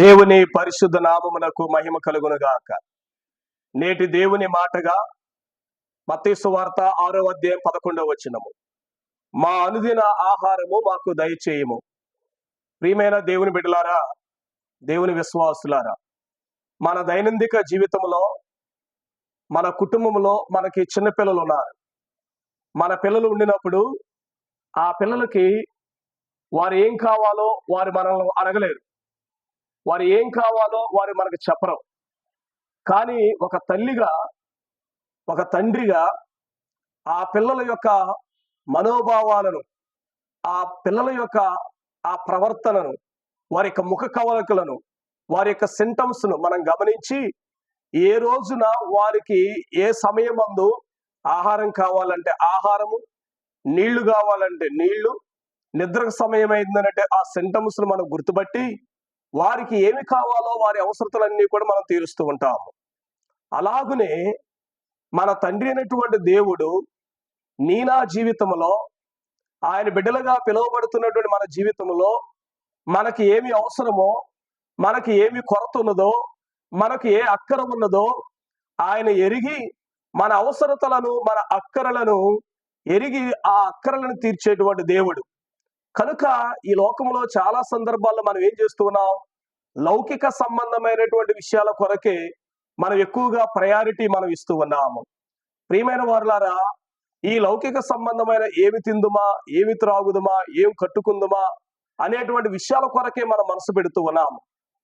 దేవుని పరిశుద్ధ నామమునకు మహిమ కలుగునుగాక. నేటి దేవుని మాటగా మతీసు వార్త ఆరో అధ్యాయం పదకొండవ వచనము. మా అనుదిన ఆహారము మాకు దయచేయము. ప్రియమైన దేవుని బిడ్డలారా దేవుని విశ్వాసులారా మన దైనందిక జీవితంలో మన కుటుంబంలో మనకి చిన్నపిల్లలు ఉన్నారు. మన పిల్లలు ఉండినప్పుడు ఆ పిల్లలకి వారు ఏం కావాలో వారు మనల్ని అడగలేరు. వారు ఏం కావాలో వారు మనకు చెప్పరు. కానీ ఒక తల్లిగా ఒక తండ్రిగా ఆ పిల్లల యొక్క మనోభావాలను ఆ పిల్లల యొక్క ఆ ప్రవర్తనను వారి యొక్క ముఖ కవలకలను వారి యొక్క సింటమ్స్ను మనం గమనించి ఏ రోజున వారికి ఏ సమయం అందు ఆహారం కావాలంటే ఆహారము నీళ్ళు కావాలంటే నీళ్ళు నిద్రకు సమయం అయిందనంటే ఆ సింటమ్స్ను మనం గుర్తుపట్టి వారికి ఏమి కావాలో వారి అవసరతలన్నీ కూడా మనం తీరుస్తూ ఉంటాము. అలాగునే మన తండ్రి అయినటువంటి దేవుడు నీ నా జీవితంలో ఆయన బిడ్డలుగా పిలువబడుతున్నటువంటి మన జీవితంలో మనకి ఏమి అవసరమో మనకి ఏమి కొరత ఉన్నదో మనకి ఏ అక్కర ఉన్నదో ఆయన ఎరిగి మన అవసరతలను మన అక్కరలను ఎరిగి ఆ అక్కరలను తీర్చేటువంటి దేవుడు. కనుక ఈ లోకంలో చాలా సందర్భాల్లో మనం ఏం చేస్తూ ఉన్నాం? లౌకిక సంబంధమైనటువంటి విషయాల కొరకే మనం ఎక్కువగా ప్రయారిటీ మనం ఇస్తూ ఉన్నాము. ప్రియమైన వారులారా ఈ లౌకిక సంబంధమైన ఏమి తిందుమా ఏమి త్రాగుదుమా ఏం కట్టుకుందుమా అనేటువంటి విషయాల కొరకే మనం మనసు పెడుతూ ఉన్నాము.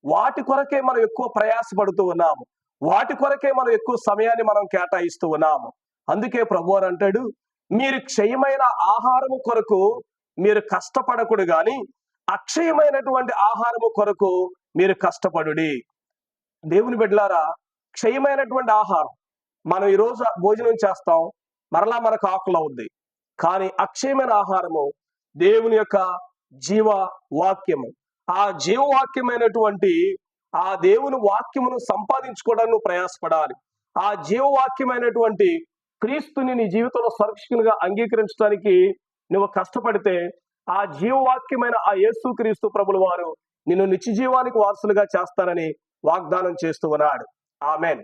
వాటి కొరకే మనం ఎక్కువ ప్రయాసపడుతూ ఉన్నాము. వాటి కొరకే మనం ఎక్కువ సమయాన్ని మనం కేటాయిస్తూ ఉన్నాము. అందుకే ప్రభు అని అంటాడు మీరు క్షయమైన ఆహారము కొరకు మీరు కష్టపడకుడు గాని అక్షయమైనటువంటి ఆహారము కొరకు మీరు కష్టపడుడి. దేవుని బిడ్డలారా క్షయమైనటువంటి ఆహారం మనం ఈరోజు భోజనం చేస్తాం మరలా మనకు ఆకులు అవుద్ది. కానీ అక్షయమైన ఆహారము దేవుని యొక్క జీవ వాక్యము ఆ జీవవాక్యమైనటువంటి ఆ దేవుని వాక్యమును సంపాదించుకోవడానికి నువ్వు ప్రయాసపడాలి. ఆ జీవవాక్యమైనటువంటి క్రీస్తుని నీ జీవితంలో సురక్షితంగా అంగీకరించడానికి నువ్వు కష్టపడితే ఆ జీవవాక్యమైన ఆ యేసు క్రీస్తు ప్రభుల వారు నిన్ను నిత్య జీవానికి వారసులుగా చేస్తానని వాగ్దానం చేస్తూ ఉన్నాడు. ఆమెన్.